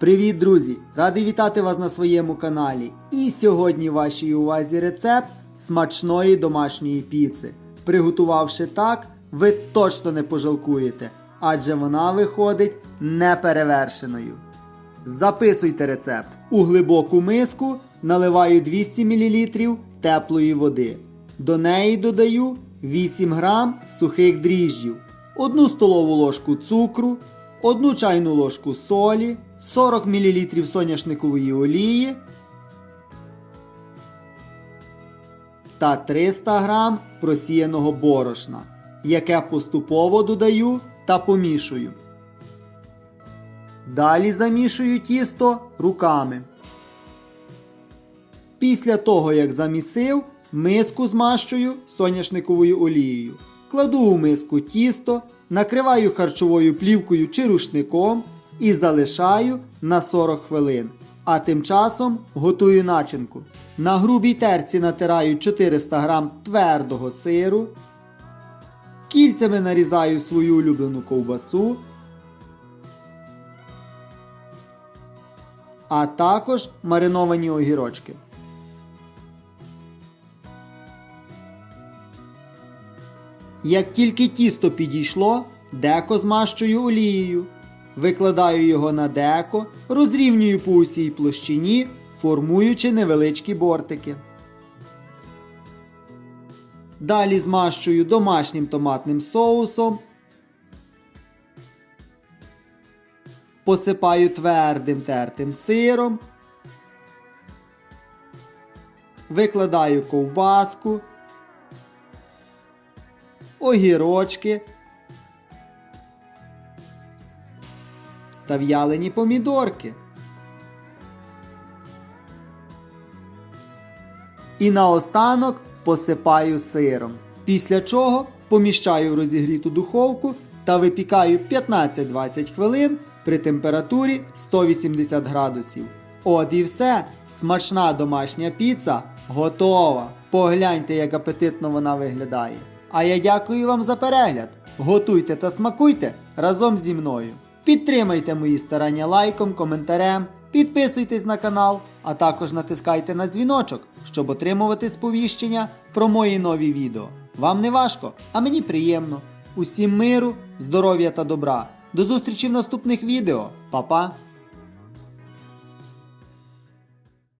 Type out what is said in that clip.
Привіт, друзі! Радий вітати вас на своєму каналі. І сьогодні в вашій увазі рецепт смачної домашньої піци. Приготувавши так, ви точно не пожалкуєте, адже вона виходить неперевершеною. Записуйте рецепт. У глибоку миску наливаю 200 мл теплої води. До неї додаю 8 грам сухих дріжджів, 1 столову ложку цукру, 1 чайну ложку солі, 40 мл соняшникової олії та 300 грам просіяного борошна, яке поступово додаю та помішую. Далі замішую тісто руками. Після того, як замісив, миску змащую соняшниковою олією. Кладу у миску тісто, накриваю харчовою плівкою чи рушником і залишаю на 40 хвилин. А тим часом готую начинку. На грубій терці натираю 400 г твердого сиру. Кільцями нарізаю свою улюблену ковбасу. а також мариновані огірочки. Як тільки тісто підійшло, деко змащую олією. Викладаю його на деко, розрівнюю по усій площині, формуючи невеличкі бортики. Далі змащую домашнім томатним соусом. посипаю твердим тертим сиром, викладаю ковбаску, огірочки та в'ялені помідорки. І наостанок посипаю сиром. Після чого поміщаю в розігріту духовку та випікаю 15-20 хвилин при температурі 180 градусів. От і все, смачна домашня піца готова. Погляньте, як апетитно вона виглядає. А я дякую вам за перегляд. Готуйте та смакуйте разом зі мною. Підтримайте мої старання лайком, коментарем, підписуйтесь на канал, а також натискайте на дзвіночок, щоб отримувати сповіщення про мої нові відео. Вам не важко, а мені приємно. Усім миру, здоров'я та добра. До зустрічі в наступних відео. Па-па!